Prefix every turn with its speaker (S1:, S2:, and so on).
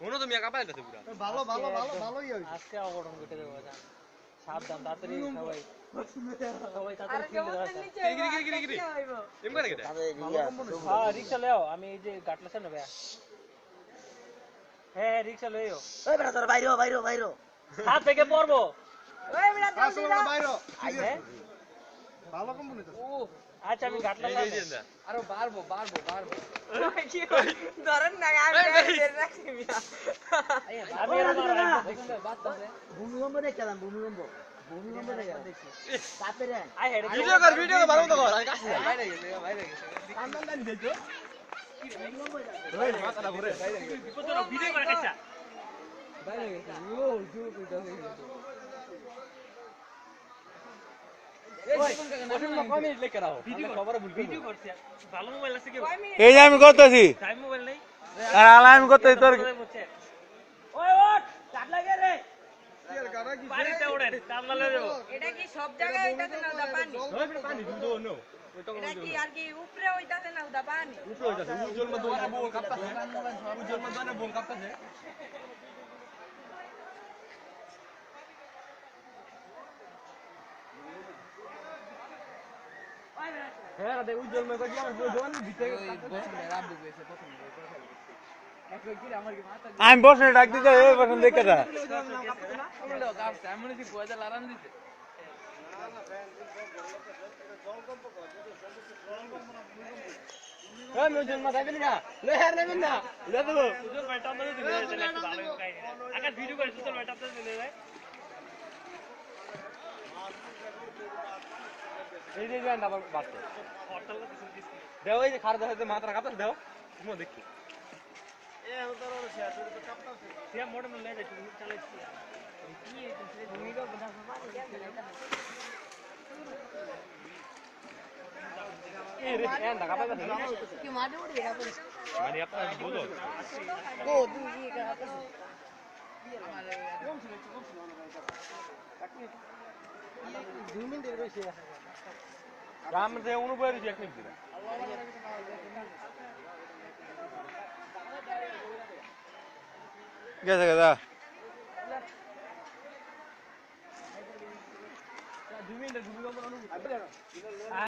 S1: মনে তো মিয়া কাপাই দিতেছে পুরা।
S2: ভালো ভালো ভালো ভালোই হইছে
S3: আজকে অঘটন ঘটে দেবো জান সাবধান তাড়াতাড়ি সবাই। সবাই তাড়াতাড়ি
S1: গিরি গিরি গিরি গিরি এম করে কেটে?
S3: হ্যাঁ লেও আমি এই যে গাটলাছে না ভাইয়া। হ্যাঁ রিক্সা লইও
S4: ওই বেটা তোর বাইরো বাইরো বাইরো।
S3: হাত থেকে পড়ব।
S2: বাইরো।
S3: হ্যাঁ।
S2: ভালো কোম্পানি তো
S3: আচ্ছা আমি
S1: এই যে
S5: আরও বাড়বো বাড়বো বাড়বো।
S6: ধরেন না আমি রাখছি মিয়া।
S3: আমি
S4: ভূমিকম্প দেখলাম ভূমিকম্প ভূমিকম্প দেখলাম তারপরে
S3: আই হেড
S1: ভিডিও কর ভিডিও কর ভালো তো কর কাছে
S5: বাইরে গেছে বাইরে গেছে
S1: মাথাটা ঘুরে।
S3: ভিডিও করে কাচ্চা
S5: বাইরে গেছে। ও জোর কইতাছে
S1: কমেন্ট লিখে রাখো
S3: ভিডিও খবর ভুল ভিডিও করছে ভালো মোবাইল আছে কি
S7: এই যে আমি করতেছি
S3: টাইম মোবাইল নেই
S7: আর আলা আমি করতেছি তোর
S6: এটা কি সব জায়গায় হইতাছে না উদা পানি
S1: পানি দুধ নো
S6: এটা কি আর কি উপরে
S1: হ্যাঁ রে উজ্জ্বল মধ্যে কি আমার জোয়ান ভিতরে
S5: বসনে প্রথমে
S7: আমি বসে ডাক দিতে এই বসে দেখে যা
S5: ঘুরলো কাঁপছে আমি মনে হচ্ছি পয়সা লারান দিতে
S1: হ্যাঁ উজ্জ্বল মধ্যে যাবেন না লে হার নেবেন না লে দেবো
S3: সুজন ভাই টাম দিতে দিলে তাহলে একটু ভালো কাই আকাশ ভিডিও করে সুজন ভাই টাম দিতে দিলে
S1: এই যে যে আবার বাড়তে
S3: হরতাল করতে দিছি
S1: দেও এই যে খার দেখাতে মাত্রা কাঁপতাছে দেও তুমি দেখি
S3: সে মোড়ে লয়ে যাচ্ছে চালাইছি কি ভূমিকা
S1: এই রে এন্ড কাঁপাইতাছে না
S6: কি মাঠে উঠে এটা করে
S1: মানে আপনার বুঝো
S2: Ramazan onu verecek
S1: mi bize? Gel gel daha. Düğmeyle
S7: düğmeyle onu.